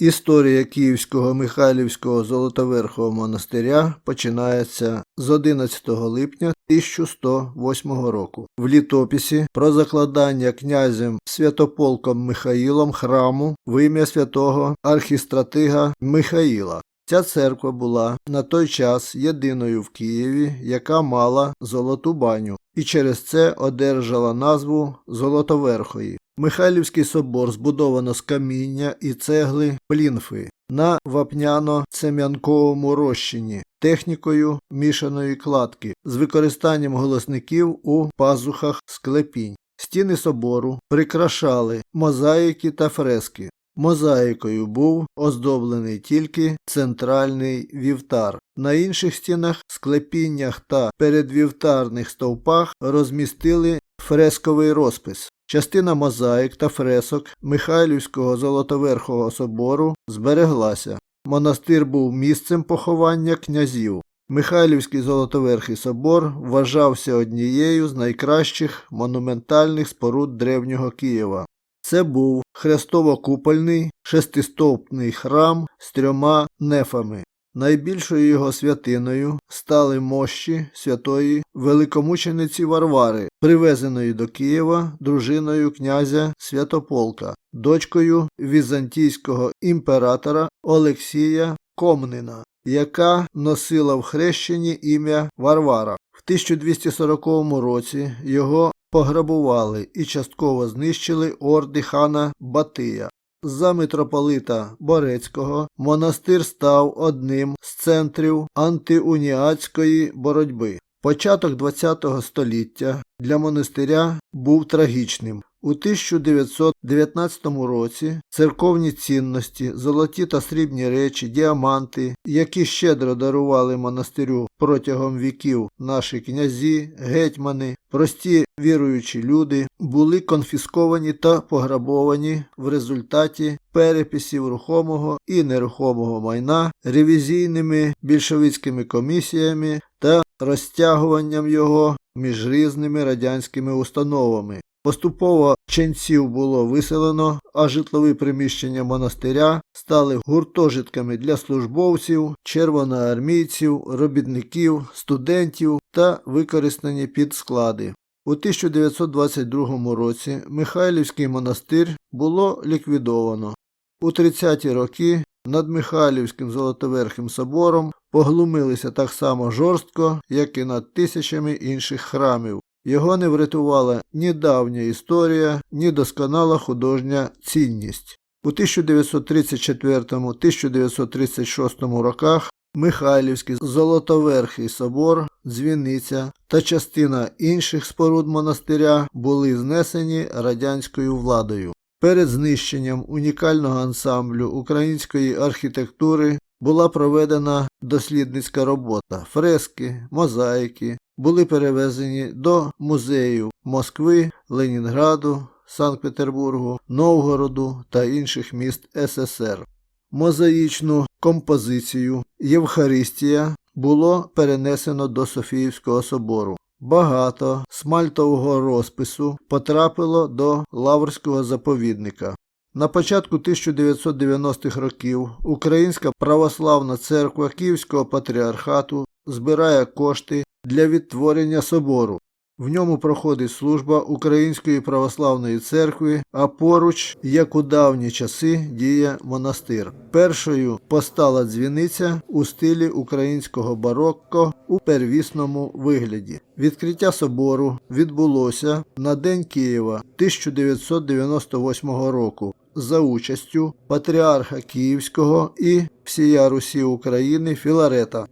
Історія Київського Михайлівського Золотоверхового монастиря починається з 11 липня 1108 року. В літописі про закладання князем Святополком Михаїлом храму в ім'я святого архістратига Михаїла. Ця церква була на той час єдиною в Києві, яка мала золоту баню, і через це одержала назву Золотоверхої. Михайлівський собор збудовано з каміння і цегли плінфи на вапняно-цем'янковому розчині технікою мішаної кладки з використанням голосників у пазухах склепінь. Стіни собору прикрашали мозаїки та фрески. Мозаїкою був оздоблений тільки центральний вівтар. На інших стінах, склепіннях та передвівтарних стовпах розмістили фресковий розпис. Частина мозаїк та фресок Михайлівського Золотоверхового собору збереглася. Монастир був місцем поховання князів. Михайлівський Золотоверхий собор вважався однією з найкращих монументальних споруд древнього Києва. Це був хрестово-купольний шестистовпний храм з трьома нефами. Найбільшою його святиною стали мощі святої великомучениці Варвари, привезеної до Києва дружиною князя Святополка, дочкою візантійського імператора Олексія Комнина, яка носила в хрещенні ім'я Варвара. В 1240 році його пограбували і частково знищили орди хана Батия. За митрополита Борецького монастир став одним з центрів антиуніатської боротьби. Початок ХХ століття для монастиря був трагічним. У 1919 році церковні цінності, золоті та срібні речі, діаманти, які щедро дарували монастирю протягом віків наші князі, гетьмани, прості віруючі люди, були конфісковані та пограбовані в результаті переписів рухомого і нерухомого майна ревізійними більшовицькими комісіями та розтягуванням його між різними радянськими установами. Поступово ченців було виселено, а житлові приміщення монастиря стали гуртожитками для службовців, червоноармійців, робітників, студентів та використані під склади. У 1922 році Михайлівський монастир було ліквідовано. У 30-ті роки над Михайлівським Золотоверхим собором поглумилися так само жорстко, як і над тисячами інших храмів. Його не врятувала ні давня історія, ні досконала художня цінність. У 1934-1936 роках Михайлівський Золотоверхий собор, дзвіниця та частина інших споруд монастиря були знесені радянською владою. Перед знищенням унікального ансамблю української архітектури була проведена дослідницька робота. Фрески, мозаїки були перевезені до музеїв Москви, Ленінграду, Санкт-Петербургу, Новгороду та інших міст СССР. Мозаїчну композицію Євхаристія було перенесено до Софіївського собору. Багато смальтового розпису потрапило до Лаврського заповідника. На початку 1990-х років Українська православна церква Київського патріархату збирає кошти для відтворення собору. В ньому проходить служба Української православної церкви, а поруч, як у давні часи, діє монастир. Першою постала дзвіниця у стилі українського барокко у первісному вигляді. Відкриття собору відбулося на День Києва 1998 року за участю патріарха Київського і всія Русі України Філарета.